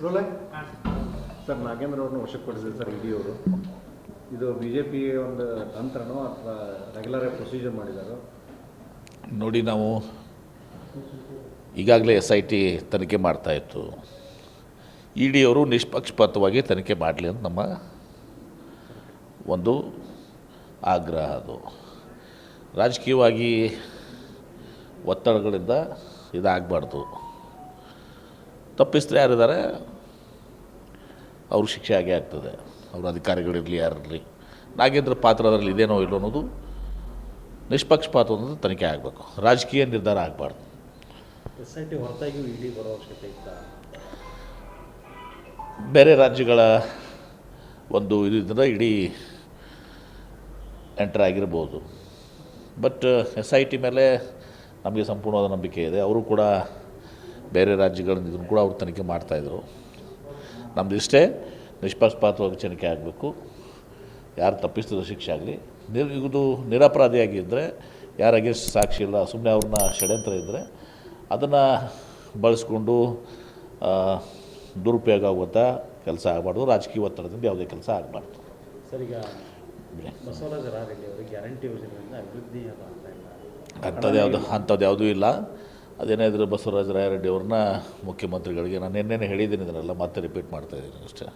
Sir Nagendra ಅವ್ರನ್ನ ವಶಕ್ಕೆ ಪಡಿಸಿದೆ ಸರ್ ಇಡಿ ಅವರು ಇದು ಬಿ ಜೆ ಪಿ ಒಂದು ತಂತ್ರನೋ ಅಥವಾ ರೆಗ್ಯುಲರ್ ಪ್ರೊಸೀಜರ್ ಮಾಡಿದಾರೋ? ನೋಡಿ ನಾವು ಈಗಾಗಲೇ ಎಸ್ ಐ ಟಿ ತನಿಖೆ ಮಾಡ್ತಾಯಿತ್ತು ಇ ಡಿ ಅವರು ನಿಷ್ಪಕ್ಷಪಾತವಾಗಿ ತನಿಖೆ ಮಾಡಲಿ ಅಂತ ನಮ್ಮ ಒಂದು ಆಗ್ರಹ ಅದು. ರಾಜಕೀಯವಾಗಿ ಒತ್ತಡಗಳಿಂದ ಇದಾಗಬಾರ್ದು. ತಪ್ಪಿಸಿದ್ರೆ ಯಾರಿದ್ದಾರೆ? ಅವ್ರಿಗೆ ಶಿಕ್ಷೆ ಆಗೇ ಆಗ್ತದೆ. ಅವ್ರ ಅಧಿಕಾರಿಗಳಿರಲಿ ಯಾರಿರಲಿ ನಾಗೇಂದ್ರ ಪಾತ್ರ ಅದರಲ್ಲಿ ಇದೇನೋ ಇಲ್ಲೋ ಅನ್ನೋದು ನಿಷ್ಪಕ್ಷಪಾತ ಅನ್ನೋದು ತನಿಖೆ ಆಗಬೇಕು. ರಾಜಕೀಯ ನಿರ್ಧಾರ ಆಗಬಾರ್ದು. ಎಸ್ ಐ ಟಿ ಹೊರತಾಗಿಯೂ ಇಡಿ ಬರೋ ಅವಶ್ಯಕತೆ ಇತ್ತ? ಬೇರೆ ರಾಜ್ಯಗಳ ಒಂದು ಇದರಿಂದ ಇಡೀ ಎಂಟರ್ ಆಗಿರ್ಬೋದು. ಬಟ್ ಎಸ್ ಐ ಟಿ ಮೇಲೆ ನಮಗೆ ಸಂಪೂರ್ಣವಾದ ನಂಬಿಕೆ ಇದೆ. ಅವರು ಕೂಡ ಬೇರೆ ರಾಜ್ಯಗಳಿಂದ ಇದನ್ನು ಕೂಡ ಅವರು ತನಿಖೆ ಮಾಡ್ತಾಯಿದ್ರು ನಮ್ದು ಇಷ್ಟೇ ನಿಷ್ಪಕ್ಷಪಾತವಾಗಿ ತನಿಖೆ ಆಗಬೇಕು. ಯಾರು ತಪ್ಪಿಸ್ತಿದ್ರು ಶಿಕ್ಷೆ ಆಗಲಿ. ನಿರ್ ಇದು ನಿರಪರಾಧಿಯಾಗಿದ್ದರೆ ಯಾರ ಅಗೇನ್ಸ್ಟ್ ಸಾಕ್ಷಿ ಇಲ್ಲ ಸುಮ್ಮನೆ ಅವ್ರನ್ನ ಷಡ್ಯಂತ್ರ ಇದ್ದರೆ ಅದನ್ನು ಬಳಸ್ಕೊಂಡು ದುರುಪಯೋಗ ಆಗುವಂಥ ಕೆಲಸ ಆಗಬಾರ್ದು. ರಾಜಕೀಯ ಒತ್ತಡದಿಂದ ಯಾವುದೇ ಕೆಲಸ ಆಗಬಾರ್ದು. ಸರಿ ಬಸವರಾಜ ಗ್ಯಾರಂಟಿ ಯೋಜನೆಯಿಂದ ಅಭಿವೃದ್ಧಿ ಅಂಥದ್ದು ಯಾವುದು ಅಂಥದ್ದು ಯಾವುದೂ ಇಲ್ಲ. ಅದೇನೇ ಇದ್ರೆ ಬಸವರಾಜ ರಾಯರೆಡ್ಡಿ ಅವ್ರನ್ನ ಮುಖ್ಯಮಂತ್ರಿಗಳಿಗೆ ನಾನು ನಿನ್ನೆನೇ ಹೇಳಿದ್ದೀನಿ ಇದನ್ನೆಲ್ಲ ಮತ್ತೆ ರಿಪೀಟ್ ಮಾಡ್ತಾ ಇದ್ದೀನಿ ಅಷ್ಟೇ.